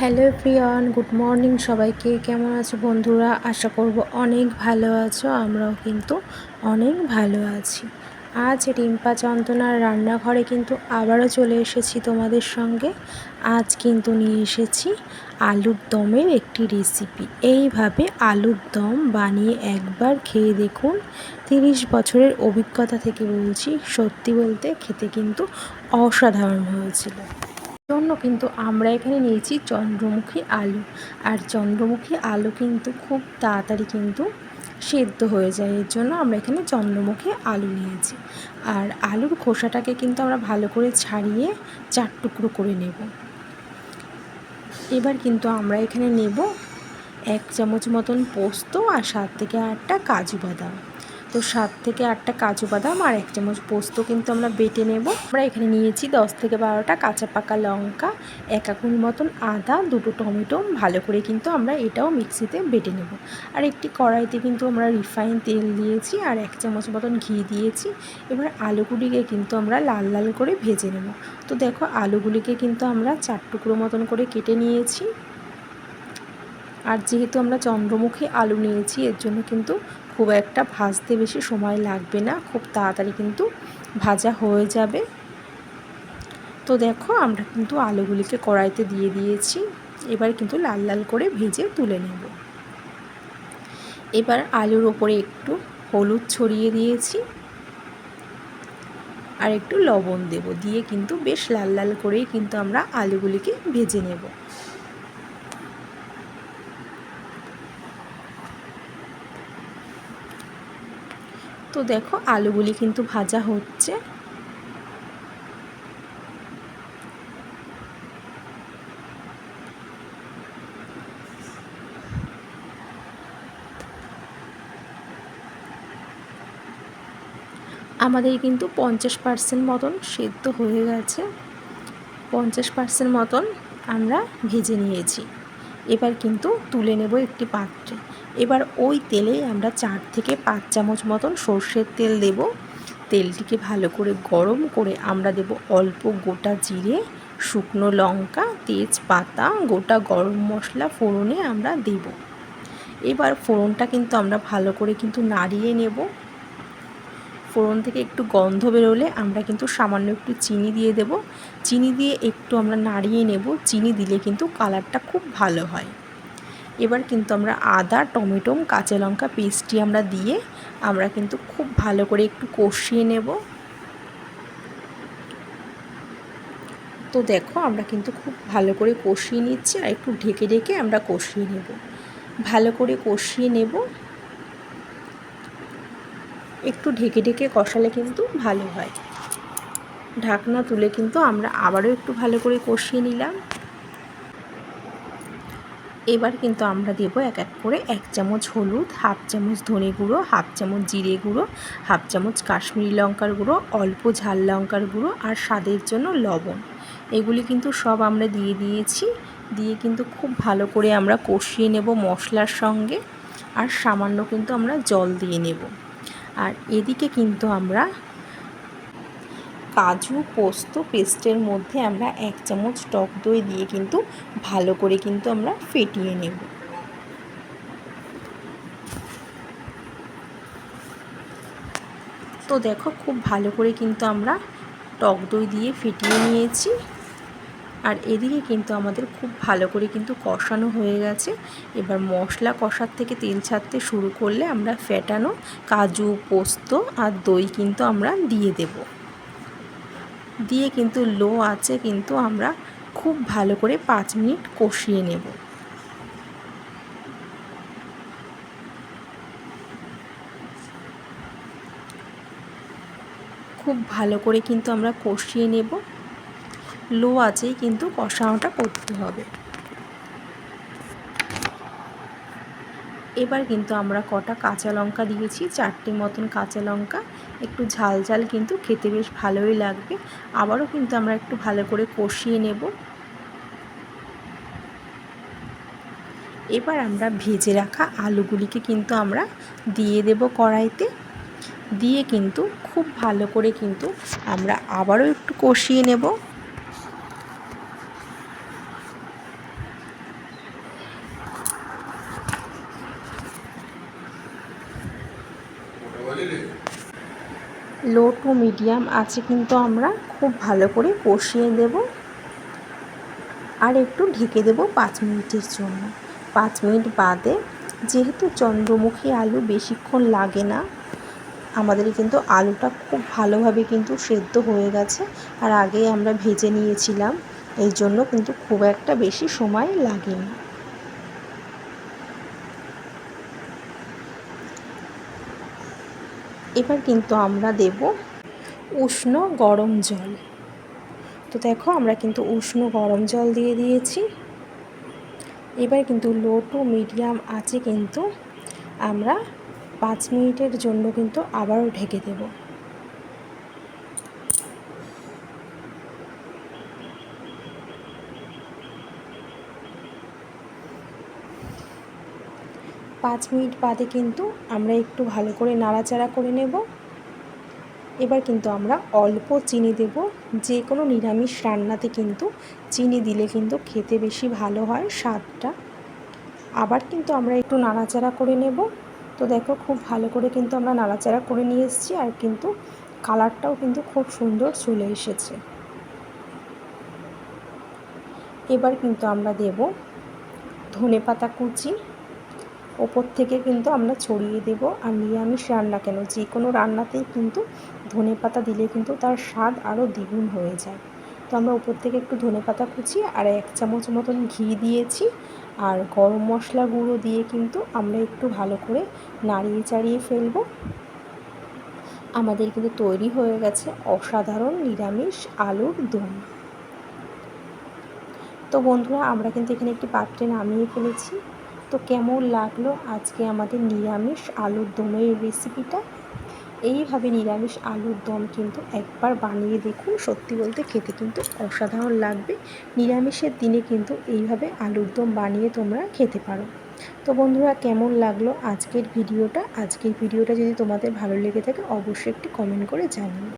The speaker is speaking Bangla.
হ্যালো প্রিয়ন, গুড মর্নিং সবাইকে। কেমন আছো বন্ধুরা? আশা করব অনেক ভালো আছো, আমরাও কিন্তু অনেক ভালো আছি। আজ রিম্পা চন্দনার রান্নাঘরে কিন্তু আবারও চলে এসেছি তোমাদের সঙ্গে। আজ কিন্তু নিয়ে এসেছি আলুর দমের একটি রেসিপি এইভাবে আলুর দম বানিয়ে একবার খেয়ে দেখুন। তিরিশ বছরের অভিজ্ঞতা থেকে বলছি, সত্যি বলতে খেতে কিন্তু অসাধারণ হয়েছিল। জন্য কিন্তু আমরা এখানে নিয়েছি চন্দ্রমুখী আলু। আর চন্দ্রমুখী আলু কিন্তু খুব তাড়াতাড়ি কিন্তু সেদ্ধ হয়ে যায়। এর জন্য আমরা এখানে চন্দ্রমুখী আলু নিয়েছি। আর আলুর খোসাটাকে কিন্তু আমরা ভালো করে ছাড়িয়ে চার টুকরো করে নেব। এবার কিন্তু আমরা এখানে নেব এক চামচ মতন পোস্ত আর সাত থেকে আটটা কাজু বাদাম। তো সাত থেকে আটটা কাজু বাদাম আর এক চামচ পোস্ত কিন্তু আমরা বেটে নেব। আমরা এখানে নিয়েছি দশ থেকে বারোটা কাঁচা পাকা লঙ্কা, এক আকুল মতন আদা, দুটো টমেটো, ভালো করে কিন্তু আমরা এটাও মিক্সিতে বেটে নেব। আর একটি কড়াইতে কিন্তু আমরা রিফাইন তেল দিয়েছি আর এক চামচ মতন ঘি দিয়েছি। এবার আলুগুলিকে কিন্তু আমরা লাল লাল করে ভেজে নেব। তো দেখো আলুগুলিকে কিন্তু আমরা চার টুকরো মতন করে কেটে নিয়েছি। আর যেহেতু আমরা চন্দ্রমুখী আলু নিয়েছি, এর জন্য কিন্তু খুব একটা ভাজতে বেশি সময় লাগবে না, খুব তাড়াতাড়ি কিন্তু ভাজা হয়ে যাবে। তো দেখো আমরা কিন্তু আলুগুলিকে কড়াইতে দিয়ে দিয়েছি, এবার কিন্তু লাল লাল করে ভেজে তুলে নেব। এবার আলুর ওপরে একটু হলুদ ছড়িয়ে দিয়েছি আর একটু লবণ দেব, দিয়ে কিন্তু বেশ লাল লাল করেই কিন্তু আমরা আলুগুলিকে ভেজে নেব। তো দেখো আলুগুলি কিন্তু ভাজা হচ্ছে। আমাদের কিন্তু পঞ্চাশ পার্সেন্ট মতন সেদ্ধ হয়ে গেছে। পঞ্চাশ পার্সেন্ট মতন আমরা ভেজে নিয়েছি। এবার কিন্তু তুলে নেব একটি পাত্রে। এবার ওই তেলে আমরা চার থেকে পাঁচ চামচ মতন সর্ষের তেল দেব। তেলটিকে ভালো করে গরম করে আমরা দেব অল্প গোটা জিরে, শুকনো লঙ্কা, তেজপাতা, গোটা গরম মশলা ফোড়নে আমরা দেব। এবার ফোড়নটা কিন্তু আমরা ভালো করে কিন্তু নাড়িয়ে নেব। ফোড়ন থেকে একটু গন্ধ বেরোলে আমরা কিন্তু সামান্য একটু চিনি দিয়ে দেব। চিনি দিয়ে একটু আমরা নাড়িয়ে নেব। চিনি দিলে কিন্তু কালারটা খুব ভালো হয়। এবার কিন্তু আমরা আদা, টমেটো, কাঁচা লঙ্কা পেস্টটি আমরা দিয়ে আমরা কিন্তু খুব ভালো করে একটু কষিয়ে নেব। তো দেখো আমরা কিন্তু খুব ভালো করে কষিয়ে নিচ্ছি আর একটু ঢেকে ঢেকে আমরা কষিয়ে নেব। ভালো করে কষিয়ে নেব। একটু ঢেকে ঢেকে কষালে কিন্তু ভালো হয়। ঢাকনা তুলে কিন্তু আমরা আবারও একটু ভালো করে কষিয়ে নিলাম। এবার কিন্তু আমরা দেব এক এক করে এক চামচ হলুদ, হাফ চামচ ধনে গুঁড়ো, হাফ চামচ জিরে গুঁড়ো, হাফ চামচ কাশ্মীরি লঙ্কার গুঁড়ো, অল্প ঝাল লঙ্কার গুঁড়ো আর স্বাদের জন্য লবণ। এগুলি কিন্তু সব আমরা দিয়ে দিয়েছি। দিয়ে কিন্তু খুব ভালো করে আমরা কষিয়ে নেব মশলার সঙ্গে আর সামান্য কিন্তু আমরা জল দিয়ে নেব। আর এদিকে কিন্তু আমরা কাজু, পোস্ত, পেস্টের মধ্যে আমরা এক চামচ টক দই দিয়ে কিন্তু ভালো করে কিন্তু আমরা ফেটিয়ে নেব। তো দেখো খুব ভালো করে কিন্তু আমরা টক দই দিয়ে ফেটিয়ে নিয়েছি। আর এদিকে কিন্তু আমাদের খুব ভালো করে কিন্তু কষানো হয়ে গেছে। এবার মশলা কষার থেকে তেল ছাড়তে শুরু করলে আমরা ফেটানো কাজু, পোস্ত আর দই কিন্তু আমরা দিয়ে দেবো। দিয়ে কিন্তু লো আছে কিন্তু আমরা খুব ভালো করে পাঁচ মিনিট কষিয়ে নেব। খুব ভালো করে কিন্তু আমরা কষিয়ে নেব। লো আছেই কিন্তু কষানোটা করতে হবে। এবার কিন্তু আমরা কটা কাঁচা লঙ্কা দিয়েছি, চারটে মতন কাঁচা লঙ্কা, একটু ঝাল ঝাল কিন্তু খেতে বেশ ভালোই লাগবে। আবারও কিন্তু আমরা একটু ভালো করে কষিয়ে নেব। এবার আমরা ভেজে রাখা আলুগুলিকে কিন্তু আমরা দিয়ে দেব কড়াইতে। দিয়ে কিন্তু খুব ভালো করে কিন্তু আমরা আবারও একটু কষিয়ে নেব। লো টু মিডিয়াম আছে কিন্তু আমরা খুব ভালো করে কষিয়ে দেব আর একটু ঢেকে দেব পাঁচ মিনিটের জন্য। পাঁচ মিনিট বাদে যেহেতু চন্দ্রমুখী আলু বেশিক্ষণ লাগে না, আমাদের কিন্তু আলুটা খুব ভালোভাবে কিন্তু সেদ্ধ হয়ে গেছে আর আগেই আমরা ভেজে নিয়েছিলাম এই জন্য কিন্তু খুব একটা বেশি সময় লাগেনি। এবার কিন্তু আমরা দেব উষ্ণ গরম জল। তো দেখো, আমরা কিন্তু উষ্ণ গরম জল দিয়ে দিয়েছি। এবার কিন্তু লো টু মিডিয়াম আছে কিন্তু আমরা পাঁচ মিনিটের জন্য কিন্তু আবারও ঢেকে দেব। পাঁচ মিনিট বাদে কিন্তু আমরা একটু ভালো করে নাড়াচাড়া করে নেব। এবার কিন্তু আমরা অল্প চিনি দেব। যে কোনো নিরামিষ রান্নাতে কিন্তু চিনি দিলে কিন্তু খেতে বেশি ভালো হয় স্বাদটা। আবার কিন্তু আমরা একটু নাড়াচাড়া করে নেব। তো দেখো খুব ভালো করে কিন্তু আমরা নাড়াচাড়া করে নিয়ে এসেছি আর কিন্তু কালারটাও কিন্তু খুব সুন্দর চলে এসেছে। এবার কিন্তু আমরা দেব ধনে পাতা কুচি। ওপর থেকে কিন্তু আমরা ছড়িয়ে দেব আর নিরামিষ রান্না কেন? যে কোনো রান্নাতেই কিন্তু ধনে পাতা দিলে কিন্তু তার স্বাদ আরও দ্বিগুণ হয়ে যায়। তো আমরা উপর থেকে একটু ধনে পাতা কুচি আর এক চামচ মতন ঘি দিয়েছি আর গরম মশলা গুঁড়ো দিয়ে কিন্তু আমরা একটু ভালো করে নাড়িয়ে চাড়িয়ে ফেলব। আমাদের কিন্তু তৈরি হয়ে গেছে অসাধারণ নিরামিষ আলুর দম। তো বন্ধুরা, আমরা কিন্তু এখানে একটি পাত্রে নামিয়ে ফেলেছি। তো কেমন লাগল আজকে আমাদের নিরামিষ আলুর দমের রেসিপিটা এইভাবে নিরামিষ আলুর দম কিন্তু একবার বানিয়ে দেখুন, সত্যি বলতে খেতে কিন্তু অসাধারণ লাগবে। নিরামিষের দিনে কিন্তু এইভাবে আলুর দম বানিয়ে তোমরা খেতে পারো। তো বন্ধুরা, কেমন লাগল আজকের ভিডিওটা? আজকের ভিডিওটা যদি তোমাদের ভালো লেগে থাকে, অবশ্যই একটি কমেন্ট করে জানিও।